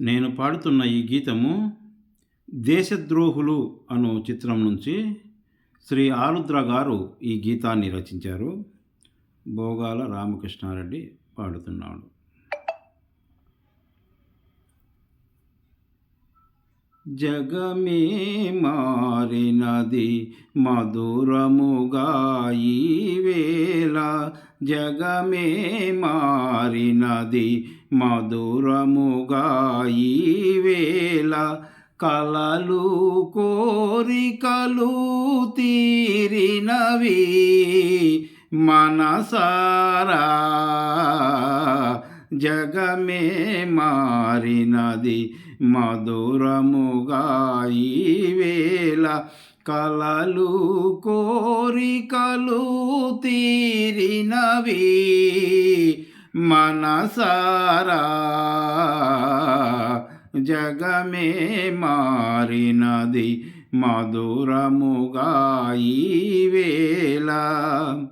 నేను పాడుతున్న ఈ గీతము దేశద్రోహులు అను చిత్రం నుంచి శ్రీ ఆరుద్ర గారు ఈ గీతాన్ని రచించారు. భోగాల రామకృష్ణారెడ్డి పాడుతున్నాడు. జగమే మారినది మధురముగా ఈ వేళ జగమే మారినది మధురముగా ఈ కలలు కోరికలు తీరినవి మనసారా. జగమే మారినది మధురముగా ఈ కలలు కోరికలు తీరినవి మనసారా జగమే మారినది మధురముగా ఈవేళ వేళ.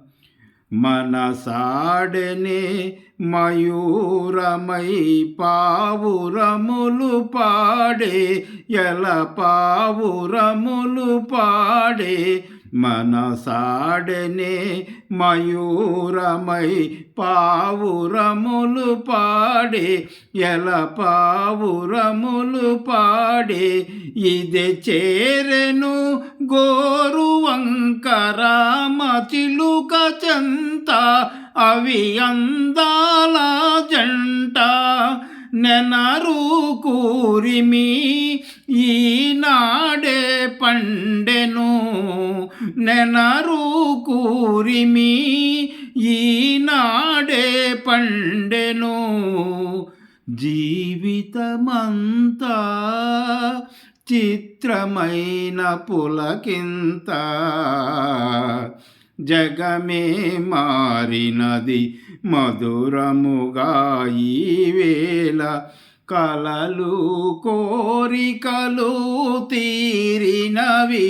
మనసాడనే మయూరమై పావురములు పాడే ఎల పావురములు పాడే మనసాడనే మయూరమై పావురములు పాడే ఎల పావురములు పాడే ఇది చేరెను గోరు వంకరామతిలుక చెంత అవి అందాల జంట. నెనరు కూరిమి ఈనాడే పండెను నెనరు కూరిమి ఈనాడే పండెను. జీవితమంతా చిత్రమైన పులకింత. జగమే మారినది మధురముగా ఈవేళ కలలు కోరికలు తీరినవి.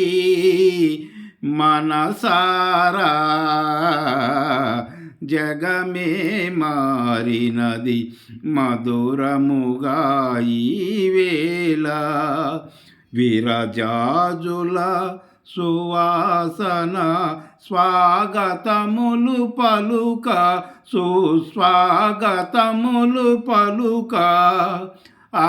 మనసారా జగమే మారినది మధురముగా ఈవేళ విరజాజుల సువాసన స్వాగతములు పలుక సుస్వాగతములు పలుక. ఆ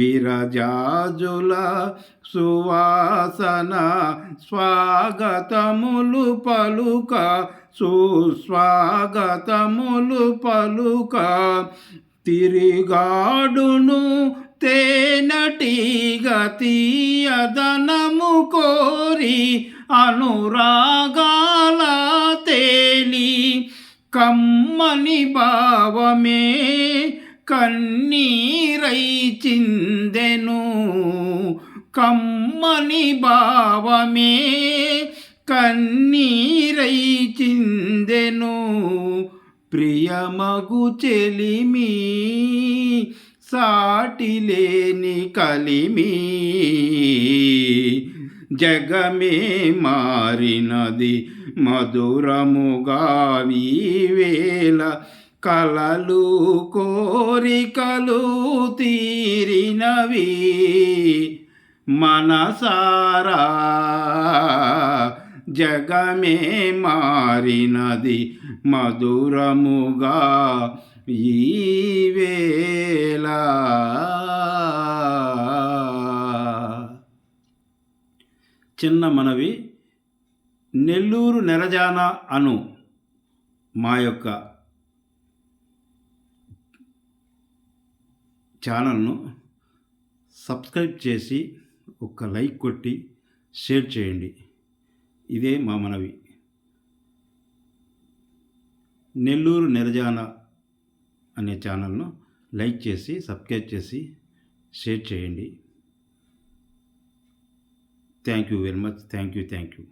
విరజాజుల సువాసన స్వాగతములు పలుక సుస్వాగతములు పలుక. తిరిగాడును తేనటీగ తీయదనము కోరి అనురాగాల తేలి కమ్మని భావమే కన్నీరై చిందెను. కమ్మని భావమే కన్నీరై చిందెను. ప్రియమగు చెలిమి సాటిలేని కలిమి. జగమే మారినది మధురముగా వేళ కలలు కోరికలు తీరినవి మనసారా. జగమే మారినది మధురముగా ఈ చిన్న మనవి నెల్లూరు నెరజాన అను మా యొక్క ఛానల్ను సబ్స్క్రైబ్ చేసి ఒక లైక్ కొట్టి షేర్ చేయండి. ఇదే మా మనవి. నెల్లూరు నెరజాన అనే ఛానల్ను లైక్ చేసి సబ్స్క్రైబ్ చేసి షేర్ చేయండి. Thank you very much. Thank you thank you.